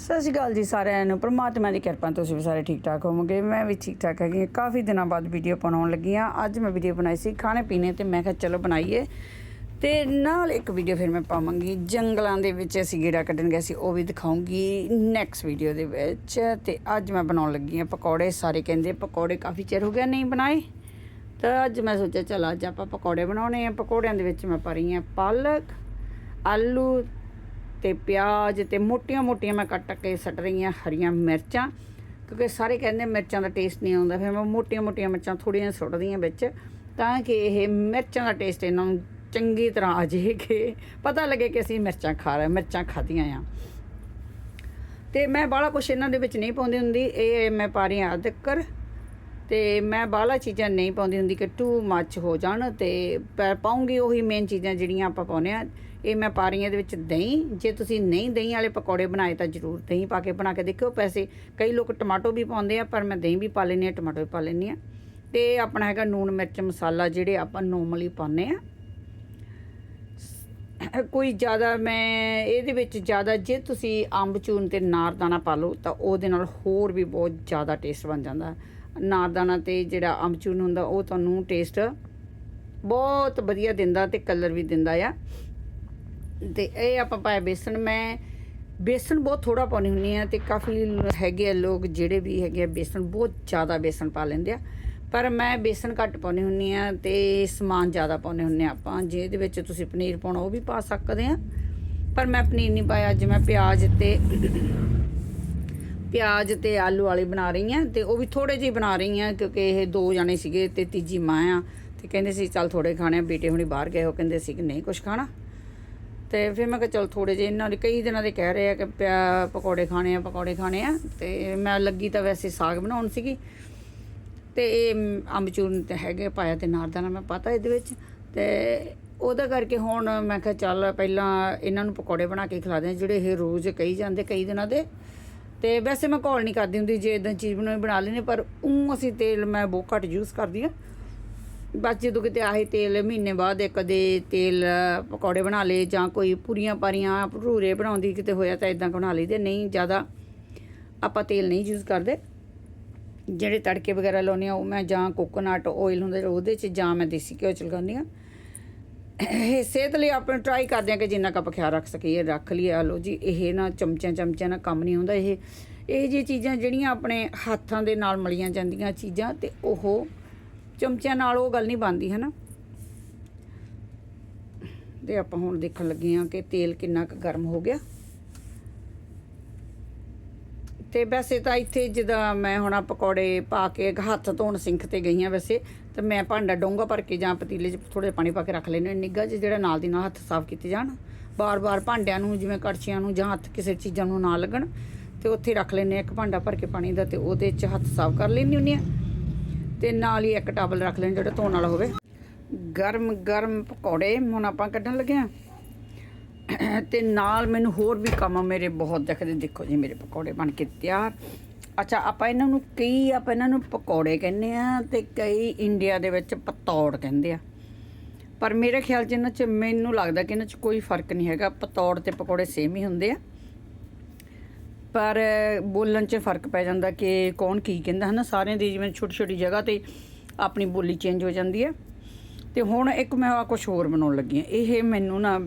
ਸਤਿ ਸ਼੍ਰੀ ਅਕਾਲ ਜੀ ਸਾਰਿਆਂ ਨੂੰ। ਪ੍ਰਮਾਤਮਾ ਦੀ ਕਿਰਪਾ ਤੁਸੀਂ ਵੀ ਸਾਰੇ ਠੀਕ ਠਾਕ ਹੋਵੋਗੇ। ਮੈਂ ਵੀ ਠੀਕ ਠਾਕ ਹੈਗੀ ਹਾਂ। ਕਾਫੀ ਦਿਨਾਂ ਬਾਅਦ ਵੀਡੀਓ ਬਣਾਉਣ ਲੱਗੀ ਹਾਂ। ਅੱਜ ਮੈਂ ਵੀਡੀਓ ਬਣਾਈ ਸੀ ਖਾਣੇ ਪੀਣੇ ਤੇ ਮੈਂ ਕਿਹਾ ਚਲੋ ਬਣਾਈਏ। ਤੇ ਨਾਲ ਇੱਕ ਵੀਡੀਓ ਫਿਰ ਮੈਂ ਪਾਵਾਂਗੀ। ਜੰਗਲਾਂ ਦੇ ਵਿੱਚ ਅਸੀਂ ਗੇੜਾ ਕੱਢਣ ਗਏ ਸੀ, ਉਹ ਵੀ ਦਿਖਾਉਂਗੀ ਨੈਕਸਟ ਵੀਡੀਓ ਦੇ ਵਿੱਚ। ਤੇ ਅੱਜ ਮੈਂ ਬਣਾਉਣ ਲੱਗੀ ਹਾਂ ਪਕੌੜੇ। ਸਾਰੇ ਕਹਿੰਦੇ ਪਕੌੜੇ ਕਾਫੀ ਚਿਰ ਹੋ ਗਿਆ ਨਹੀਂ ਬਣਾਏ। ਤਾਂ ਅੱਜ ਮੈਂ ਸੋਚਿਆ, ਚਲ ਅੱਜ ਆਪਾਂ ਪਕੌੜੇ ਬਣਾਉਣੇ ਆ। ਪਕੌੜਿਆਂ ਦੇ ਵਿੱਚ ਮੈਂ ਪਾ ਰਹੀ ਹਾਂ ਪਾਲਕ, ਆਲੂ ਤੇ ਪਿਆਜ਼ ਤੇ ਮੋਟੀਆਂ-ਮੋਟੀਆਂ ਮੈਂ ਕੱਟ ਕੇ ਸੱਟ ਰਹੀ ਹਾਂ ਹਰੀਆਂ ਮਿਰਚਾਂ, ਕਿਉਂਕਿ ਸਾਰੇ ਕਹਿੰਦੇ ਮਿਰਚਾਂ ਦਾ ਟੇਸਟ ਨਹੀਂ ਆਉਂਦਾ, ਫਿਰ ਮੈਂ ਮੋਟੀਆਂ-ਮੋਟੀਆਂ ਮਿਰਚਾਂ ਥੋੜੀਆਂ ਸੁੱਟਦੀਆਂ ਵਿੱਚ, ਤਾਂ ਕਿ ਇਹ ਮਿਰਚਾਂ ਦਾ ਟੇਸਟ ਇਹਨਾਂ ਨੂੰ ਚੰਗੀ ਤਰ੍ਹਾਂ ਆ ਜੇ ਕਿ ਪਤਾ ਲੱਗੇ ਕਿ ਅਸੀਂ ਮਿਰਚਾਂ ਖਾ ਰਹੇ, ਮਿਰਚਾਂ ਖਾਧੀਆਂ ਆ। ਤੇ ਮੈਂ ਬਾਹਲਾ ਕੁਛ ਇਹਨਾਂ ਦੇ ਵਿੱਚ ਨਹੀਂ ਪਾਉਂਦੀ ਹੁੰਦੀ, ਇਹ ਮੈਂ ਪਾ ਰਹੀ ਹਾਂ ਅਦਰਕ ਤੇ ਮੈਂ ਬਾਹਲਾ ਚੀਜ਼ਾਂ ਨਹੀਂ ਪਾਉਂਦੀ ਹੁੰਦੀ ਕਿ ਟੂ ਮੱਚ ਹੋ ਜਾਣ, ਤੇ ਪਾ- ਪਾਊਂਗੀ ਉਹੀ ਮੇਨ ਚੀਜ਼ਾਂ ਜਿਹੜੀਆਂ ਆਪਾਂ ਪਾਉਂਦੇ ਆ ਇਹ ਮੈਂ ਪਾ ਰਹੀ ਹਾਂ ਇਹਦੇ ਵਿੱਚ ਦਹੀਂ। ਜੇ ਤੁਸੀਂ ਨਹੀਂ ਦਹੀਂ ਵਾਲੇ ਪਕੌੜੇ ਬਣਾਏ ਤਾਂ ਜ਼ਰੂਰ ਦਹੀਂ ਪਾ ਕੇ ਬਣਾ ਕੇ ਦੇਖਿਓ। ਪੈਸੇ, ਕਈ ਲੋਕ ਟਮਾਟੋ ਵੀ ਪਾਉਂਦੇ ਆ, ਪਰ ਮੈਂ ਦਹੀਂ ਵੀ ਪਾ ਲੈਂਦੀ ਆ ਟਮਾਟੋ ਵੀ ਪਾ ਲੈਂਦੀ ਆ ਤੇ ਆਪਣਾ ਹੈਗਾ ਨੂਣ ਮਿਰਚ ਮਸਾਲਾ ਜਿਹੜੇ ਆਪਾਂ ਨੋਰਮਲੀ ਪਾਉਂਦੇ ਆ ਕੋਈ ਜ਼ਿਆਦਾ ਮੈਂ ਇਹਦੇ ਵਿੱਚ ਜ਼ਿਆਦਾ ਜੇ ਤੁਸੀਂ ਅੰਬ, ਚੂਰਨ ਤੇ ਨਾਰਦਾਨਾ ਪਾ ਲਓ, ਤਾਂ ਉਹਦੇ ਨਾਲ ਹੋਰ ਵੀ ਬਹੁਤ ਜ਼ਿਆਦਾ ਟੇਸਟ ਬਣ ਜਾਂਦਾ। ਨਾਰਦਾਨਾ ਤੇ ਜਿਹੜਾ ਅੰਬਚੂਨ ਹੁੰਦਾ, ਉਹ ਤੁਹਾਨੂੰ ਟੇਸਟ ਬਹੁਤ ਵਧੀਆ ਦਿੰਦਾ ਤੇ ਕਲਰ ਵੀ ਦਿੰਦਾ ਆ। ਤੇ ਇਹ ਆਪਾਂ ਪਾਇਆ ਬੇਸਣ, ਮੈਂ ਬੇਸਣ ਬਹੁਤ ਥੋੜਾ ਪਾਉਣੀ ਹੁੰਨੀ ਆ ਤੇ ਕਾਫੀ ਹੈਗੇ ਆ ਲੋਕ ਜਿਹੜੇ ਵੀ ਹੈਗੇ ਆ ਬੇਸਣ, ਬਹੁਤ ਜ਼ਿਆਦਾ ਬੇਸਣ ਪਾ ਲੈਂਦੇ ਆ। ਪਰ ਮੈਂ ਬੇਸਣ ਘੱਟ ਪਾਉਣੀ ਹੁੰਨੀ ਆ ਤੇ ਸਮਾਨ ਜ਼ਿਆਦਾ ਪਾਉਣੇ ਹੁੰਨੇ ਆ ਆਪਾਂ ਜੇ ਇਹਦੇ ਵਿੱਚ ਤੁਸੀਂ ਪਨੀਰ ਪਾਉਣਾ ਉਹ ਵੀ ਪਾ ਸਕਦੇ ਆ ਪਰ ਮੈਂ ਪਨੀਰ ਨਹੀਂ ਪਾਇਆ, ਅੱਜ ਮੈਂ ਪਿਆਜ਼ ਤੇ ਪਿਆਜ਼ ਤੇ ਆਲੂ ਵਾਲੀ ਬਣਾ ਰਹੀ ਆ ਤੇ ਉਹ ਵੀ ਥੋੜੇ ਜਿਹੇ ਬਣਾ ਰਹੀ ਆ ਕਿਉਂਕਿ ਇਹ ਦੋ ਜਾਣੇ ਸੀਗੇ ਤੇ ਤੀਜੀ ਮਾਂ ਆ ਤੇ ਕਹਿੰਦੇ ਸੀ, ਚੱਲ ਥੋੜੇ ਖਾਣੇ ਆ, ਬੇਟੇ ਹੁਣੀ ਬਾਹਰ ਗਏ ਉਹ ਕਹਿੰਦੇ ਸੀ ਕਿ ਨਹੀਂ ਕੁਝ ਖਾਣਾ। ਤੇ ਫਿਰ ਮੈਂ ਕਿਹਾ ਚਲ ਥੋੜੇ ਜਿਹੇ ਇਹਨਾਂ ਦੇ ਕਈ ਦਿਨਾਂ ਦੇ ਕਹਿ ਰਹੇ ਆ ਕਿ ਪਿਆ ਪਕੌੜੇ ਖਾਣੇ ਆ, ਪਕੌੜੇ ਖਾਣੇ ਆ ਤੇ ਮੈਂ ਲੱਗੀ ਤਾਂ ਵੈਸੇ ਸਾਗ ਬਣਾਉਣ ਸੀਗੀ ਤੇ ਇਹ ਅੰਬਚੂਰਨ ਤੇ ਹੈਗੇ ਪਾਇਆ ਤੇ ਨਾਰਦਾਨਾ, ਮੈਂ ਪਤਾ ਇਹਦੇ ਵਿੱਚ ਤੇ ਉਹਦਾ ਕਰਕੇ ਹੁਣ ਮੈਂ ਕਿਹਾ ਚੱਲ ਪਹਿਲਾਂ ਇਹਨਾਂ ਨੂੰ ਪਕੌੜੇ ਬਣਾ ਕੇ ਖਿਲਾ ਦਿਆਂ, ਜਿਹੜੇ ਇਹ ਰੋਜ਼ ਕਹੀ ਜਾਂਦੇ ਕਈ ਦਿਨਾਂ ਦੇ ਤੇ ਵੈਸੇ ਮੈਂ ਘੋਲ ਨਹੀਂ ਕਰਦੀ ਹੁੰਦੀ, ਜੇ ਇਦਾਂ ਚੀਜ਼ ਬਣਾਉਣੀ, ਬਣਾ ਲੈਨੇ ਪਰ ਉਹ ਅਸੀਂ ਤੇਲ ਮੈਂ ਬਹੁਤ ਘੱਟ ਯੂਜ਼ ਕਰਦੀ ਆ ਬਸ ਜਦੋਂ ਕਿਤੇ ਆਹੀ ਤੇਲ, ਮਹੀਨੇ ਬਾਅਦ ਕਦੇ ਤੇਲ ਪਕੌੜੇ ਬਣਾ ਲਏ ਜਾਂ ਕੋਈ ਪੂਰੀਆਂ ਪਾਰੀਆਂ ਭਟੂਰੇ ਬਣਾਉਂਦੀ ਕਿਤੇ ਹੋਇਆ ਤਾਂ ਇਦਾਂ ਬਣਾ ਲਈਦੇ। ਨਹੀਂ, ਜ਼ਿਆਦਾ ਆਪਾਂ ਤੇਲ ਨਹੀਂ ਯੂਜ਼ ਕਰਦੇ। ਜਿਹੜੇ ਤੜਕੇ ਵਗੈਰਾ ਲਾਉਂਦੇ ਆ ਉਹ ਮੈਂ ਜਾਂ ਕੋਕੋਨਟ ਆਇਲ ਹੁੰਦਾ ਉਹਦੇ ਚ ਜਾਂ ਮੈਂ ਦੇਸੀ ਘਿਓ ਚ ਲਗਾਉਂਦੀ ਆ ਇਹ ਸਿਹਤ ਲਈ ਆਪਾਂ ਟਰਾਈ ਕਰਦੇ ਆ ਕਿ ਜਿੰਨਾ ਕੁ ਆਪਾਂ ਖਿਆਲ ਰੱਖ ਸਕੀਏ, ਰੱਖ ਲਈਏ। ਆ ਲੋ ਜੀ, ਇਹ ਨਾ ਚਮਚਿਆਂ ਚਮਚਿਆਂ ਨਾਲ ਕੰਮ ਨਹੀਂ ਹੁੰਦਾ। ਇਹ ਇਹ ਜੀ ਚੀਜ਼ਾਂ ਜਿਹੜੀਆਂ ਆਪਣੇ ਹੱਥਾਂ ਦੇ ਨਾਲ ਮਲੀਆਂ ਜਾਂਦੀਆਂ ਚੀਜ਼ਾਂ ਤੇ ਉਹ ਚਮਚਿਆਂ ਨਾਲ ਉਹ ਗੱਲ ਨਹੀਂ ਬਣਦੀ ਹੈ ਨਾ ਤੇ ਆਪਾਂ ਹੁਣ ਦੇਖਣ ਲੱਗੇ ਆ ਕਿ ਤੇਲ ਕਿੰਨਾ ਕੁ ਗਰਮ ਹੋ ਗਿਆ। ਤੇ ਵੈਸੇ ਤਾਂ ਇੱਥੇ ਜਿੱਦਾਂ ਮੈਂ ਹੁਣ ਪਕੌੜੇ ਪਾ ਕੇ ਹੱਥ ਧੋਣ ਸਿੰਖ ਤੇ ਗਈ ਹਾਂ ਵੈਸੇ, ਤਾਂ ਮੈਂ ਭਾਂਡਾ ਡੋਂਗਾ ਭਰ ਕੇ ਜਾਂ ਪਤੀਲੇ 'ਚ ਥੋੜੇ ਪਾਣੀ ਪਾ ਕੇ ਰੱਖ ਲੈਣੇ ਨਿੱਘਾ ਜਿਹਾ ਜਿਹੜਾ ਨਾਲ ਦੀ ਨਾਲ ਹੱਥ ਸਾਫ਼ ਕੀਤੇ ਜਾਣ। ਬਾਰ-ਬਾਰ ਭਾਂਡਿਆਂ ਨੂੰ ਜਿਵੇਂ ਕੜਛੀਆਂ ਨੂੰ ਜਾਂ ਹੱਥ ਕਿਸੇ ਚੀਜ਼ਾਂ ਨੂੰ ਨਾ ਲੱਗਣ, ਤੇ ਉੱਥੇ ਰੱਖ ਲੈਣੇ ਇੱਕ ਭਾਂਡਾ ਭਰ ਕੇ ਪਾਣੀ ਦਾ ਤੇ ਉਹਦੇ 'ਚ ਹੱਥ ਸਾਫ਼ ਕਰ ਲੈਣੀ ਹੁੰਦੀ ਆ ਤੇ ਨਾਲ ਹੀ ਇੱਕ ਟਾਵਲ ਰੱਖ ਲੈਣ ਜਿਹੜਾ ਧੋਣ ਵਾਲਾ ਹੋਵੇ। ਗਰਮ ਗਰਮ ਪਕੌੜੇ ਹੁਣ ਆਪਾਂ ਕੱਢਣ ਲੱਗੇ ਆ। ਤੇ ਨਾਲ ਮੈਨੂੰ ਹੋਰ ਵੀ ਕੰਮ ਮੇਰੇ ਬਹੁਤ ਦਿਖਦੇ, ਦੇਖੋ ਜੀ ਮੇਰੇ ਪਕੌੜੇ ਬਣ ਕੇ ਤਿਆਰ। ਅੱਛਾ, ਆਪਾਂ ਇਹਨਾਂ ਨੂੰ ਕਈ, ਆਪਾਂ ਇਹਨਾਂ ਨੂੰ ਪਕੌੜੇ ਕਹਿੰਦੇ ਆ ਤੇ ਕਈ ਇੰਡੀਆ ਦੇ ਵਿੱਚ ਪਤੌੜ ਕਹਿੰਦੇ ਆ। ਪਰ ਮੇਰੇ ਖਿਆਲ 'ਚ ਇਹਨਾਂ 'ਚ ਮੈਨੂੰ ਲੱਗਦਾ ਕਿ ਇਹਨਾਂ 'ਚ ਕੋਈ ਫ਼ਰਕ ਨਹੀਂ ਹੈਗਾ, ਪਤੌੜ ਤੇ ਪਕੌੜੇ ਸੇਮ ਹੀ ਹੁੰਦੇ ਆ। ਪਰ ਬੋਲਣ 'ਚ ਫ਼ਰਕ ਪੈ ਜਾਂਦਾ ਕਿ ਕੌਣ ਕੀ ਕਹਿੰਦਾ ਹੈ ਨਾ ਸਾਰਿਆਂ ਦੀ ਜਿਵੇਂ ਛੋਟੀ ਛੋਟੀ ਜਗ੍ਹਾ ਤੇ ਆਪਣੀ ਬੋਲੀ ਚੇਂਜ ਹੋ ਜਾਂਦੀ ਹੈ। ਤੇ ਹੁਣ ਇੱਕ ਮੈਂ ਆ ਕੁਝ ਹੋਰ ਬਣਾਉਣ ਲੱਗੀ ਹਾਂ। ਇਹ ਮੈਨੂੰ ਨਾ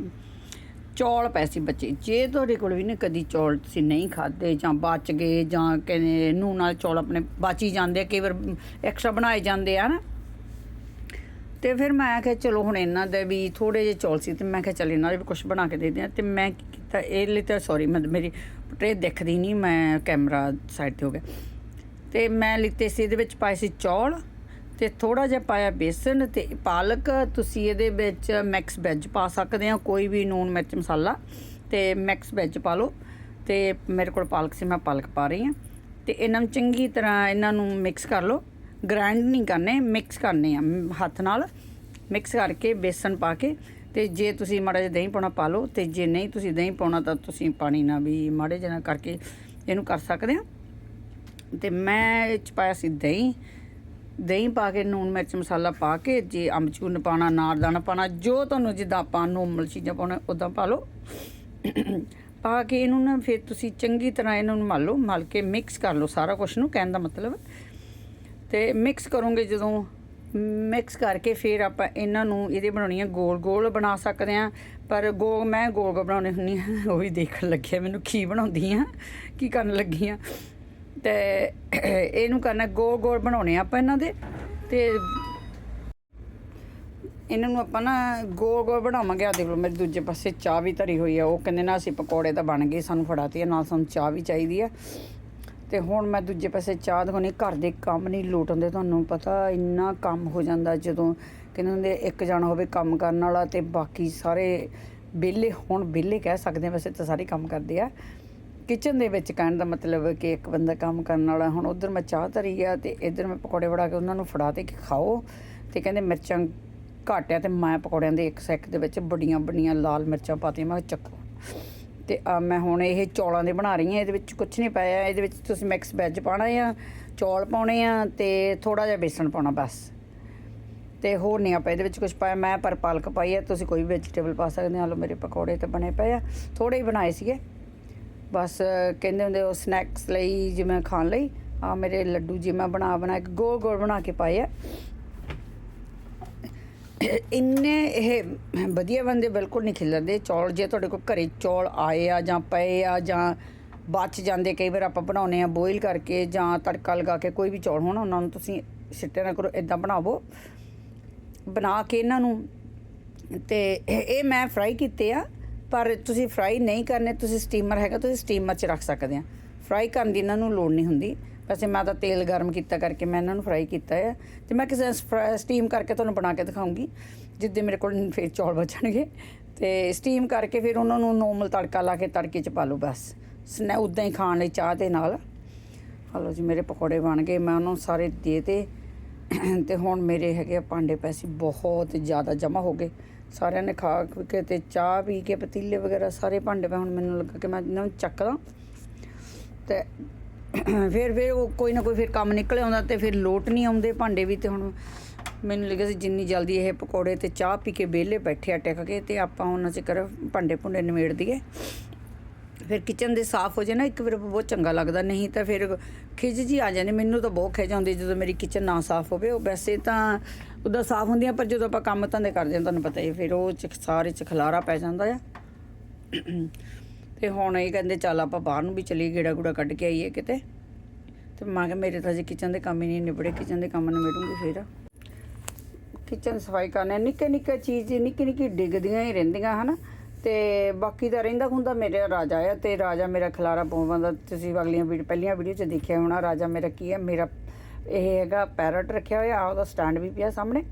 ਚੌਲ ਪੈ ਸੀ ਬੱਚੇ। ਜੇ ਤੁਹਾਡੇ ਕੋਲ ਵੀ ਨਾ ਕਦੀ ਚੌਲ ਤੁਸੀਂ ਨਹੀਂ ਖਾਦੇ ਜਾਂ ਬਚ ਗਏ ਜਾਂ ਕਹਿੰਦੇ ਨੂਨ ਨਾਲ ਚੌਲ ਆਪਣੇ ਬਾਚੀ ਜਾਂਦੇ ਆ, ਕਈ ਵਾਰ ਐਕਸਟਰਾ ਬਣਾਏ ਜਾਂਦੇ ਆ ਨਾ ਤੇ ਫਿਰ ਮੈਂ ਕਿਹਾ ਚਲੋ ਹੁਣ ਇਹਨਾਂ ਦੇ ਵੀ ਥੋੜੇ ਜਿਹੇ ਚੌਲ ਸੀ ਤੇ ਮੈਂ ਕਿਹਾ ਚਲ ਇਹਨਾਂ ਦੇ ਵੀ ਕੁਝ ਬਣਾ ਕੇ ਦੇ ਦਿਆਂ। ਤੇ ਮੈਂ ਤਾਂ ਇਹ ਲਈ ਤਾਂ ਸੌਰੀ ਮੈਂ ਮੇਰੀ ਟਰੇ ਦਿਖਦੀ ਨਹੀਂ, ਮੈਂ ਕੈਮਰਾ ਸਾਈਡ ਤੇ ਹੋ ਗਿਆ। ਤੇ ਮੈਂ ਲਿੱਤੇ ਸੀ, ਇਹਦੇ ਵਿੱਚ ਪਾਏ ਸੀ ਚੌਲ ਤੇ ਥੋੜਾ ਜਿਹਾ ਪਾਇਆ ਬੇਸਨ ਤੇ ਪਾਲਕ। ਤੁਸੀਂ ਇਹਦੇ ਵਿੱਚ ਮਿਕਸ ਵੈਜ ਪਾ ਸਕਦੇ ਆ ਕੋਈ ਵੀ ਨੂਨ ਮਿਰਚ ਮਸਾਲਾ ਤੇ ਮਿਕਸ ਵੈਜ ਪਾ ਲਓ। ਤੇ ਮੇਰੇ ਕੋਲ ਪਾਲਕ ਸੀ, ਮੈਂ ਪਾਲਕ ਪਾ ਰਹੀ ਹਾਂ। ਤੇ ਇਹਨਾਂ ਨੂੰ ਚੰਗੀ ਤਰ੍ਹਾਂ ਇਹਨਾਂ ਨੂੰ ਮਿਕਸ ਕਰ ਲਓ। ਗ੍ਰਾਈਂਡ ਨਹੀਂ ਕਰਨੇ ਮਿਕਸ ਕਰਨੇ ਆ, ਹੱਥ ਨਾਲ। ਮਿਕਸ ਕਰਕੇ ਬੇਸਨ ਪਾ ਕੇ ਤੇ ਜੇ ਤੁਸੀਂ ਮਾੜਾ ਜਿਹਾ ਦਹੀਂ ਪਾਉਣਾ ਪਾ ਲਓ, ਤੇ ਜੇ ਨਹੀਂ ਤੁਸੀਂ ਦਹੀਂ ਪਾਉਣਾ ਤਾਂ ਤੁਸੀਂ ਪਾਣੀ ਨਾਲ ਵੀ ਮਾੜੇ ਜਿਹਾ ਕਰਕੇ ਇਹਨੂੰ ਕਰ ਸਕਦੇ ਆ ਤੇ ਮੈਂ ਇਹ 'ਚ ਪਾਇਆ ਸੀ ਦਹੀਂ। ਦਹੀਂ ਪਾ ਕੇ ਨੂਨ ਮਿਰਚ ਮਸਾਲਾ ਪਾ ਕੇ ਜੇ ਅਮਚੂਰਨ ਪਾਣਾ ਨਾਰਦਾਨਾ ਪਾਣਾ ਜੋ ਤੁਹਾਨੂੰ ਜਿੱਦਾਂ ਆਪਾਂ ਨੋਰਮਲ ਚੀਜ਼ਾਂ ਪਾਉਣਾ ਉਦਾਂ ਪਾ ਲਓ। ਪਾ ਕੇ ਇਹਨੂੰ ਨਾ ਫਿਰ ਤੁਸੀਂ ਚੰਗੀ ਤਰ੍ਹਾਂ ਇਹਨਾਂ ਨੂੰ ਮਲ ਲਓ, ਮਲ ਕੇ ਮਿਕਸ ਕਰ ਲਓ ਸਾਰਾ ਕੁਝ ਨੂੰ, ਕਹਿਣ ਦਾ ਮਤਲਬ। ਤੇ ਮਿਕਸ ਕਰੋਗੇ ਜਦੋਂ ਮਿਕਸ ਕਰਕੇ ਫਿਰ ਆਪਾਂ ਇਹਨਾਂ ਨੂੰ ਇਹਦੇ ਬਣਾਉਣੀ ਆ ਗੋਲ ਗੋਲ ਬਣਾ ਸਕਦੇ ਆ ਪਰ ਗੋ ਮੈਂ ਗੋਲ ਗੋਲ ਬਣਾਉਣੇ ਹੁੰਨੀ ਆ ਉਹ ਵੀ ਦੇਖਣ ਲੱਗਿਆ ਮੈਨੂੰ ਕੀ ਬਣਾਉਂਦੀ ਆ ਕੀ ਕਰਨ ਲੱਗੀ ਆ ਤੇ ਇਹਨੂੰ ਕਰਨਾ ਗੋਲ ਗੋਲ ਬਣਾਉਣੇ ਆਪਾਂ ਇਹਨਾਂ ਦੇ। ਤੇ ਇਹਨਾਂ ਨੂੰ ਆਪਾਂ ਨਾ ਗੋਲ ਗੋਲ ਬਣਾਵਾਂਗੇ। ਆ ਦੇਖ ਲਓ, ਮੇਰੇ ਦੂਜੇ ਪਾਸੇ ਚਾਹ ਵੀ ਧਰੀ ਹੋਈ ਆ। ਉਹ ਕਹਿੰਦੇ ਨਾ ਅਸੀਂ ਪਕੌੜੇ ਤਾਂ ਬਣ ਗਏ, ਸਾਨੂੰ ਫੜਾਤੀ ਆ, ਨਾਲ ਸਾਨੂੰ ਚਾਹ ਵੀ ਚਾਹੀਦੀ ਆ। ਤੇ ਹੁਣ ਮੈਂ ਦੂਜੇ ਪਾਸੇ ਚਾਹ ਦਿਖਾਉਣੀ ਘਰ ਦੇ ਕੰਮ ਨਹੀਂ ਲੋਟਣਦੇ ਤੁਹਾਨੂੰ ਪਤਾ, ਇੰਨਾ ਕੰਮ ਹੋ ਜਾਂਦਾ ਜਦੋਂ ਕਹਿੰਦੇ ਹੁੰਦੇ ਇੱਕ ਜਾਣਾ ਹੋਵੇ ਕੰਮ ਕਰਨ ਵਾਲਾ ਤੇ ਬਾਕੀ ਸਾਰੇ ਵਿਹਲੇ ਹੁਣ ਵਿਹਲੇ ਕਹਿ ਸਕਦੇ ਆ, ਵੈਸੇ ਤਾਂ ਸਾਰੇ ਕੰਮ ਕਰਦੇ ਆ। ਕਿਚਨ ਦੇ ਵਿੱਚ ਕਹਿਣ ਦਾ ਮਤਲਬ ਕਿ ਇੱਕ ਬੰਦਾ ਕੰਮ ਕਰਨ ਵਾਲਾ, ਹੁਣ ਉਧਰ ਮੈਂ ਚਾਹ ਧਰੀ ਆ ਤੇ ਇੱਧਰ ਮੈਂ ਪਕੌੜੇ ਬਣਾ ਕੇ ਉਹਨਾਂ ਨੂੰ ਫੜਾ ਤੇ ਕਿ ਖਾਓ ਤੇ ਕਹਿੰਦੇ ਮਿਰਚਾਂ ਘੱਟ ਆ ਤੇ ਮੈਂ ਪਕੌੜਿਆਂ ਦੇ ਇੱਕ ਸੈਕ ਦੇ ਵਿੱਚ ਬੜੀਆਂ ਬੜੀਆਂ ਲਾਲ ਮਿਰਚਾਂ ਪਾਤੀਆਂ ਮੈਂ ਚੱਕੋ। ਤੇ ਆ ਮੈਂ ਹੁਣ ਇਹ ਚੌਲਾਂ ਦੇ ਬਣਾ ਰਹੀ ਹਾਂ, ਇਹਦੇ ਵਿੱਚ ਕੁਝ ਨਹੀਂ ਪਾਇਆ, ਇਹਦੇ ਵਿੱਚ ਤੁਸੀਂ ਮਿਕਸ ਵੈਜ ਪਾਣਾ ਆ, ਚੌਲ ਪਾਉਣੇ ਆ ਤੇ ਥੋੜਾ ਜਿਹਾ ਬੇਸਣ ਪਾਉਣਾ ਬਸ। ਤੇ ਹੋਰ ਨਹੀਂ ਆਪਾਂ ਇਹਦੇ ਵਿੱਚ ਕੁਝ ਪਾਇਆ, ਮੈਂ ਪਰ ਪਾਲਕ ਪਾਈ ਹੈ ਤੁਸੀਂ ਕੋਈ ਵੀ ਵੈਜੀਟੇਬਲ ਪਾ ਸਕਦੇ ਹੋ ਲੋ ਮੇਰੇ ਪਕੌੜੇ ਤਾਂ ਬਣੇ ਪਏ ਆ ਥੋੜੇ ਹੀ ਬਣਾਏ ਸੀਗੇ। ਬਸ, ਕਹਿੰਦੇ ਹੁੰਦੇ ਉਹ ਸਨੈਕਸ ਲਈ ਜਿਵੇਂ ਖਾਣ ਲਈ ਆ ਮੇਰੇ ਲੱਡੂ ਜੀ ਮੈਂ ਬਣਾ ਬਣਾ ਕੇ ਗੋਲ ਗੋਲ ਬਣਾ ਕੇ ਪਾਏ ਆ। ਇੰਨੇ ਇਹ ਵਧੀਆ ਬੰਦੇ ਬਿਲਕੁਲ ਨਹੀਂ ਖਿਲਰਦੇ। ਚੌਲ ਜੇ ਤੁਹਾਡੇ ਕੋਲ ਘਰੇ ਚੌਲ ਆਏ ਆ ਜਾਂ ਪਏ ਆ ਜਾਂ ਬਚ ਜਾਂਦੇ ਕਈ ਵਾਰ ਆਪਾਂ ਬਣਾਉਨੇ ਆ ਬੋਇਲ ਕਰਕੇ ਜਾਂ ਤੜਕਾ ਲਗਾ ਕੇ ਕੋਈ ਵੀ ਚੌਲ, ਹੋਣ ਉਹਨਾਂ ਨੂੰ ਤੁਸੀਂ ਸਿੱਟੇ ਨਾ ਕਰੋ ਇਦਾਂ ਬਣਾਵੋ। ਬਣਾ ਕੇ ਇਹਨਾਂ ਨੂੰ ਤੇ ਇਹ ਮੈਂ ਫਰਾਈ ਕੀਤੇ ਆ, ਪਰ ਤੁਸੀਂ ਫਰਾਈ ਨਹੀਂ ਕਰਨੇ, ਤੁਸੀਂ ਸਟੀਮਰ ਹੈਗਾ, ਤੁਸੀਂ ਸਟੀਮਰ 'ਚ ਰੱਖ ਸਕਦੇ ਆ। ਫਰਾਈ ਕਰਨ ਦੀ ਇਹਨਾਂ ਨੂੰ ਲੋੜ ਨਹੀਂ ਹੁੰਦੀ। ਵੈਸੇ ਮੈਂ ਤਾਂ ਤੇਲ ਗਰਮ ਕੀਤਾ ਕਰਕੇ ਮੈਂ ਇਹਨਾਂ ਨੂੰ ਫਰਾਈ ਕੀਤਾ ਹੈ ਤੇ ਮੈਂ ਕਿਸੇ ਸਟੀਮ ਕਰਕੇ ਤੁਹਾਨੂੰ ਬਣਾ ਕੇ ਦਿਖਾਉਂਗੀ, ਜਿੱਦੇ ਮੇਰੇ ਕੋਲ ਫਿਰ ਚੌਲ ਬਚਣਗੇ। ਤੇ ਸਟੀਮ ਕਰਕੇ ਫਿਰ ਉਹਨਾਂ ਨੂੰ ਨੋਰਮਲ ਤੜਕਾ ਲਾ ਕੇ ਤੜਕੇ 'ਚ ਪਾ ਲਓ ਬਸ। ਸਨੈ ਉਦਾਂ ਹੀ ਖਾਣ ਲਈ ਚਾਹ ਦੇ ਨਾਲ। ਹਲੋ ਜੀ, ਮੇਰੇ ਪਕੌੜੇ ਬਣ ਗਏ, ਮੈਂ ਉਹਨਾਂ ਨੂੰ ਸਾਰੇ ਦੇ ਤੇ ਤੇ ਹੁਣ ਮੇਰੇ ਹੈਗੇ ਆ ਭਾਂਡੇ ਪੈਸੇ ਬਹੁਤ ਜ਼ਿਆਦਾ ਜਮਾ ਹੋ ਗਏ। ਸਾਰਿਆਂ ਨੇ ਖਾ ਕੇ ਤੇ ਚਾਹ ਪੀ ਕੇ, ਪਤੀਲੇ ਵਗੈਰਾ ਸਾਰੇ ਭਾਂਡੇ ਪਏ, ਹੁਣ ਮੈਨੂੰ ਲੱਗਾ ਕਿ ਮੈਂ ਇਹਨਾਂ ਨੂੰ ਚੱਕਦਾ ਤੇ ਫਿਰ ਫਿਰ ਉਹ ਕੋਈ ਨਾ ਕੋਈ ਫਿਰ ਕੰਮ ਨਿਕਲ ਆਉਂਦਾ ਤੇ ਫਿਰ ਲੋਟ ਨਹੀਂ ਆਉਂਦੇ ਭਾਂਡੇ ਵੀ ਅਤੇ ਹੁਣ ਮੈਨੂੰ ਲੱਗਿਆ ਸੀ ਜਿੰਨੀ ਜਲਦੀ ਇਹ ਪਕੌੜੇ ਅਤੇ ਚਾਹ ਪੀ ਕੇ ਵਿਹਲੇ ਬੈਠੇ ਆ ਟਿਕ ਕੇ ਅਤੇ ਆਪਾਂ ਉਹਨਾਂ ਚ ਕਰ ਭਾਂਡੇ ਭੁੰਡੇ ਨਿਮੇੜ ਦਈਏ। ਫਿਰ ਕਿਚਨ ਦੇ ਸਾਫ਼ ਹੋ ਜਾਏ ਨਾ ਇੱਕ ਵਾਰ ਬਹੁਤ ਚੰਗਾ ਲੱਗਦਾ ਨਹੀਂ ਤਾਂ ਫਿਰ ਖਿਜ ਜੀ ਆ ਜਾਂਦੀ ਮੈਨੂੰ ਤਾਂ ਬਹੁਤ ਖਿਜ ਆਉਂਦੀ ਜਦੋਂ ਮੇਰੀ ਕਿਚਨ ਨਾ ਸਾਫ਼ ਹੋਵੇ। ਉਹ ਵੈਸੇ ਤਾਂ ਉਹਦਾ ਸਾਫ਼ ਹੁੰਦੀਆਂ ਪਰ ਜਦੋਂ ਆਪਾਂ ਕੰਮ ਧੰਦੇ ਕਰਦੇ ਹਾਂ ਤੁਹਾਨੂੰ ਪਤਾ ਹੀ ਹੈ, ਫਿਰ ਉਹ ਚ ਸਾਰੇ ਚ ਖਲਾਰਾ ਪੈ ਜਾਂਦਾ ਆ। ਤੇ ਹੁਣ ਇਹ ਕਹਿੰਦੇ ਚੱਲ ਆਪਾਂ ਬਾਹਰ ਨੂੰ ਵੀ ਚਲੀਏ, ਗੇੜਾ ਗੂੜਾ ਕੱਢ ਕੇ ਆਈਏ ਕਿਤੇ। ਤੇ ਮੈਂ ਕਿਹਾ ਮੇਰੇ ਤਾਂ ਜੇ ਕਿਚਨ ਦੇ ਕੰਮ ਹੀ ਨਹੀਂ, ਨਿਬੜੇ ਕਿਚਨ ਦੇ ਕੰਮ ਨਿਬੜੂੰਗੀ ਫਿਰ। ਕਿਚਨ ਸਫ਼ਾਈ ਕਰਨੇ ਨਿੱਕੇ ਨਿੱਕੇ ਚੀਜ਼, ਨਿੱਕੀ ਨਿੱਕੀ ਡਿੱਗਦੀਆਂ ਹੀ ਰਹਿੰਦੀਆਂ, ਹਨਾ। ਤੇ ਬਾਕੀ ਤਾਂ ਰਹਿੰਦਾ ਹੁੰਦਾ ਮੇਰੇ ਰਾਜਾ ਆ, ਤੇ ਰਾਜਾ ਮੇਰਾ ਖਲਾਰਾ ਪਾਉਂਦਾ ਤੁਸੀਂ ਅਗਲੀਆਂ ਵੀਡੀਓ ਪਹਿਲੀਆਂ ਵੀਡੀਓ 'ਚ ਦੇਖਿਆ ਹੋਣਾ, ਰਾਜਾ ਮੇਰਾ ਕੀ ਹੈ ਮੇਰਾ ਇਹ ਹੈਗਾ ਪੈਰਟ ਰੱਖਿਆ ਹੋਇਆ ਆ ਉਹਦਾ ਸਟੈਂਡ ਵੀ ਪਿਆ ਸਾਹਮਣੇ।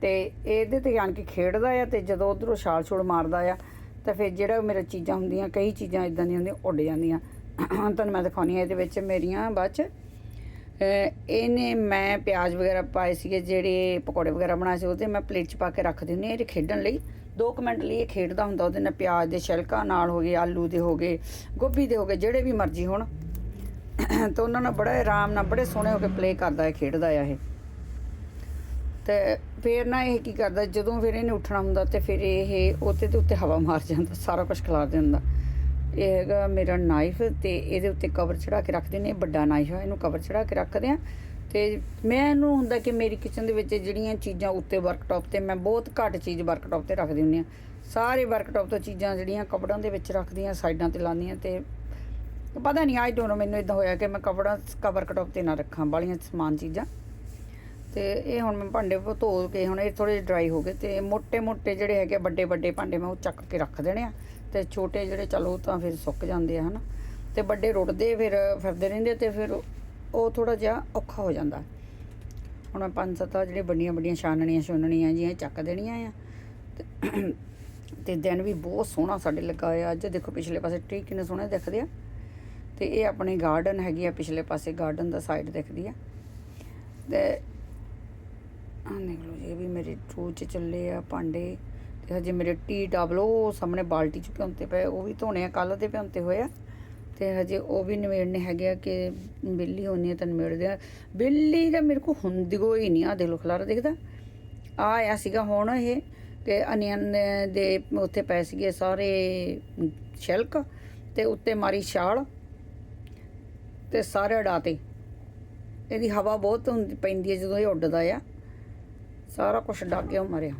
ਤੇ ਇਹਦੇ ਤੇ ਆਣ ਕਿ ਖੇਡਦਾ ਆ, ਤੇ ਜਦੋਂ ਉਧਰੋਂ ਛਾਲ ਛੋੜ ਮਾਰਦਾ ਆ ਤਾਂ ਫਿਰ ਜਿਹੜਾ ਮੇਰਾ ਚੀਜ਼ਾਂ ਹੁੰਦੀਆਂ, ਕਈ ਚੀਜ਼ਾਂ ਇਦਾਂ ਦੀਆਂ ਹੁੰਦੀਆਂ, ਉੱਡ ਜਾਂਦੀਆਂ। ਤੁਹਾਨੂੰ ਮੈਂ ਦਿਖਾਉਣੀ ਹੈ ਇਹਦੇ ਵਿੱਚ ਮੇਰੀਆਂ ਬਾਅਦ ਚ। ਇਹਨੇ ਮੈਂ ਪਿਆਜ਼ ਵਗੈਰਾ ਪਾਏ ਸੀਗੇ, ਜਿਹੜੇ ਪਕੌੜੇ ਵਗੈਰਾ ਬਣਾਏ ਸੀ, ਉਹਦੇ ਮੈਂ ਪਲੇਟ 'ਚ ਪਾ ਕੇ ਰੱਖ ਦਿੰਦੀ ਹਾਂ ਇਹ ਖੇਡਣ ਲਈ। 2 ਮਿੰਟ ਲਈ ਇਹ ਖੇਡਦਾ ਹੁੰਦਾ, ਉਹਦੇ ਨਾਲ ਪਿਆਜ਼ ਦੇ ਛਿਲਕਾ ਨਾਲ ਹੋ ਗਏ, ਆਲੂ ਦੇ ਹੋ ਗਏ, ਗੋਭੀ ਦੇ ਹੋ ਗਏ, ਜਿਹੜੇ ਵੀ ਮਰਜ਼ੀ ਹੋਣ। ਤਾਂ ਉਹਨਾਂ ਨਾਲ ਬੜਾ ਆਰਾਮ ਨਾਲ, ਬੜੇ ਸੋਹਣੇ ਹੋ ਕੇ ਪਲੇ ਕਰਦਾ ਹੈ, ਖੇਡਦਾ ਆ ਇਹ। ਤੇ ਫਿਰ ਨਾ ਇਹ ਕੀ ਕਰਦਾ, ਜਦੋਂ ਫਿਰ ਇਹਨੇ ਉੱਠਣਾ ਹੁੰਦਾ ਤੇ ਫਿਰ ਇਹ ਉੱਤੇ ਤੇ ਉੱਤੇ ਹਵਾ ਮਾਰ ਜਾਂਦਾ, ਸਾਰਾ ਕੁਝ ਖਿਲਾਰ ਦਿੰਦਾ। ਇਹ ਹੈਗਾ ਮੇਰਾ ਨਾਈਫ ਤੇ ਇਹਦੇ ਉੱਤੇ ਕਵਰ ਚੜਾ ਕੇ ਰੱਖਦੇ ਨੇ, ਇਹ ਵੱਡਾ ਨਾਈਫ ਹੈ ਇਹਨੂੰ ਕਵਰ ਚੜਾ ਕੇ ਰੱਖਦੇ ਆ। ਤੇ ਮੈਂ ਇਹਨੂੰ ਹੁੰਦਾ ਕਿ ਮੇਰੀ ਕਿਚਨ ਦੇ ਵਿੱਚ ਜਿਹੜੀਆਂ ਚੀਜ਼ਾਂ ਉੱਤੇ ਵਰਕਟਾਪ ਤੇ ਮੈਂ ਬਹੁਤ ਘੱਟ ਚੀਜ਼ ਵਰਕਟਾਪ ਤੇ ਰੱਖਦੀ ਹੁੰਦੀ ਆ। ਸਾਰੇ ਵਰਕਟਾਪ ਤੋਂ ਚੀਜ਼ਾਂ ਜਿਹੜੀਆਂ ਕਪੜਾਂ ਦੇ ਵਿੱਚ ਰੱਖਦੀਆਂ ਸਾਈਡਾਂ ਤੇ ਲਾਉਂਦੀਆਂ ਤੇ ਪਤਾ ਨਹੀਂ ਆਈ ਡੋਨਟ ਮੈਨੂੰ ਇਦਾਂ ਹੋਇਆ ਕਿ ਮੈਂ ਕਪੜਾ ਕਵਰ ਕਟਾਪ ਤੇ ਨਾ ਰੱਖਾਂ ਬਾਲੀਆਂ ਸਮਾਨ ਚੀਜ਼ਾਂ। ਤੇ ਇਹ ਹੁਣ ਮੈਂ ਭਾਂਡੇ ਧੋ ਕੇ ਹੁਣ ਇਹ ਥੋੜੇ ਡਰਾਈ ਹੋ ਗਏ ਤੇ ਮੋਟੇ ਮੋਟੇ ਜਿਹੜੇ ਹੈਗੇ ਵੱਡੇ ਵੱਡੇ ਭਾਂਡੇ ਮੈਂ ਉਹ ਚੱਕ ਕੇ ਰੱਖ ਦੇਣੇ ਆ। ਤੇ ਛੋਟੇ ਜਿਹੜੇ ਚਲੋ ਤਾਂ ਫਿਰ ਸੁੱਕ ਜਾਂਦੇ ਆ, ਹਨਾ। ਤੇ ਵੱਡੇ ਰੁੱਟਦੇ ਫਿਰ ਫਿਰਦੇ ਰਹਿੰਦੇ ਤੇ ਫਿਰ ਉਹ ਥੋੜਾ ਜਿਹਾ ਔਖਾ ਹੋ ਜਾਂਦਾ। ਹੁਣ ਮੈਂ ਪੰਜ ਸੱਤ ਜਿਹੜੇ ਵੱਡੀਆਂ ਵੱਡੀਆਂ ਛਾਨਣੀਆਂ ਛੁੰਨਣੀਆਂ ਜੀਆਂ ਚੱਕ ਦੇਣੀਆਂ ਆ। ਤੇ ਦਿਨ ਵੀ ਬਹੁਤ ਸੋਹਣਾ ਸਾਡੇ ਲੱਗਾ ਆ ਅੱਜ ਦੇਖੋ ਪਿਛਲੇ ਪਾਸੇ ਟ੍ਰੀ ਕਿੰਨੇ ਸੋਹਣੇ ਦਿਖਦੇ ਆ। ਤੇ ਇਹ ਆਪਣੇ ਗਾਰਡਨ ਹੈਗੀ ਆ ਪਿਛਲੇ ਪਾਸੇ ਗਾਰਡਨ ਦਾ ਸਾਈਡ ਦਿਖਦੀ ਆ। ਤੇ ਆ ਨਿਕਲੋ ਜੀ, ਇਹ ਵੀ ਮੇਰੇ ਟਰੂ ਚ ਚੱਲੇ ਆ ਭਾਂਡੇ ਤੇ ਹਜੇ ਮੇਰੇ ਟੀ ਟਾਬਲੋ ਸਾਹਮਣੇ ਬਾਲਟੀ ਚ ਭਿਉਂਤੇ ਪਏ, ਉਹ ਵੀ ਧੋਣੇ ਆ ਕੱਲ ਦੇ ਭਿਉਂਤੇ ਹੋਏ ਆ। ਤੇ ਹਜੇ ਉਹ ਵੀ ਨਿਮੇੜਨੇ ਹੈਗੇ ਆ ਕਿ ਬਿੱਲੀ ਹੋਣੀ ਹੈ ਤਾਂ ਨਿਮੇੜਦੇ ਆ। ਬਿੱਲੀ ਤਾਂ ਮੇਰੇ ਕੋ ਹੁੰਦੀ ਕੋਈ ਨਹੀਂ ਆ ਦੇਖ ਲੋ ਖਲਾਰਾ ਦਿਖਦਾ। ਆ ਆਇਆ ਸੀਗਾ ਹੁਣ ਇਹ ਤੇ ਅਨੀਅਨ ਦੇ ਉੱਥੇ ਪਏ ਸੀਗੇ ਸਾਰੇ ਛਿਲਕ ਤੇ ਉੱਤੇ ਮਾਰੀ ਛਾਲ ਤੇ ਸਾਰੇ ਉਡਾਤੇ। ਇਹਦੀ ਹਵਾ ਬਹੁਤ ਹੁੰਦੀ ਪੈਂਦੀ ਹੈ ਜਦੋਂ ਇਹ ਉੱਡਦਾ ਆ। ਸਾਰਾ ਕੁਝ ਡੱਗ ਗਿਆ, ਉਹ ਮਰਿਆ।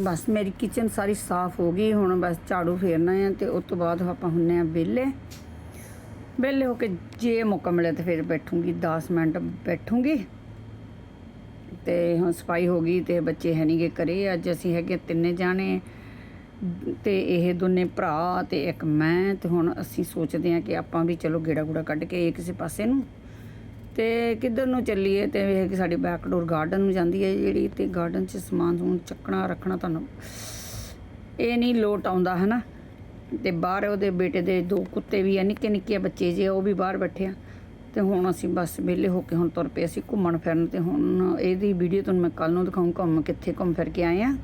ਬਸ ਮੇਰੀ ਕਿਚਨ ਸਾਰੀ ਸਾਫ਼ ਹੋ ਗਈ, ਹੁਣ ਬਸ ਝਾੜੂ ਫੇਰਨਾ ਹੈ ਤੇ ਉਸ ਤੋਂ ਬਾਅਦ ਆਪਾਂ ਹੁੰਨੇ ਆ ਵਿਹਲੇ। ਵਿਹਲੇ ਹੋ ਕੇ ਜੇ ਮੌਕਾ ਮਿਲਿਆ ਤੇ ਫਿਰ ਬੈਠੂੰਗੀ 10 ਮਿੰਟ ਬੈਠੂੰਗੀ। ਤੇ ਹੁਣ ਸਫ਼ਾਈ ਹੋ ਗਈ ਤੇ ਬੱਚੇ ਹੈ ਨਹੀਂਗੇ ਕਰੇ ਅੱਜ ਅਸੀਂ ਹੈਗੇ ਤਿੰਨੇ ਜਾਣੇ। ਤੇ ਇਹ ਦੋਨੇ ਭਰਾ ਤੇ ਇੱਕ ਮੈਂ ਤੇ ਹੁਣ ਅਸੀਂ ਸੋਚਦੇ ਹਾਂ ਕਿ ਆਪਾਂ ਵੀ ਚਲੋ ਗੇੜਾ ਗੂੜਾ ਕੱਢ ਕੇ ਆਈਏ ਕਿਸੇ ਪਾਸੇ ਨੂੰ ਤੇ ਕਿੱਧਰ ਨੂੰ ਚੱਲੀਏ ਤੇ ਇਹ ਕਿ ਸਾਡੀ ਬੈਕਡੋਰ ਗਾਰਡਨ ਨੂੰ ਜਾਂਦੀ ਹੈ ਜਿਹੜੀ ਤੇ ਗਾਰਡਨ 'ਚ ਸਮਾਨ ਸਮੂਨ ਚੱਕਣਾ, ਰੱਖਣਾ ਤੁਹਾਨੂੰ ਇਹ ਨਹੀਂ ਲੋਟ ਆਉਂਦਾ, ਹਨਾ? ਤੇ ਬਾਹਰ ਉਹਦੇ ਬੇਟੇ ਦੇ ਦੋ ਕੁੱਤੇ ਵੀ ਆ, ਨਿੱਕੇ ਨਿੱਕੇ ਬੱਚੇ ਜੇ, ਉਹ ਵੀ ਬਾਹਰ ਬੈਠੇ ਆ। ਤੇ ਹੁਣ ਅਸੀਂ ਬਸ ਵਿਹਲੇ ਹੋ ਕੇ ਹੁਣ ਤੁਰ ਪਏ, ਅਸੀਂ ਘੁੰਮਣ ਫਿਰਨ ਤੇ ਹੁਣ ਇਹਦੀ ਵੀਡੀਓ ਤੁਹਾਨੂੰ ਮੈਂ ਕੱਲ ਨੂੰ ਦਿਖਾਉਂ ਘੁੰਮ ਕਿੱਥੇ ਘੁੰਮ ਫਿਰ ਕੇ ਆਏ ਆ।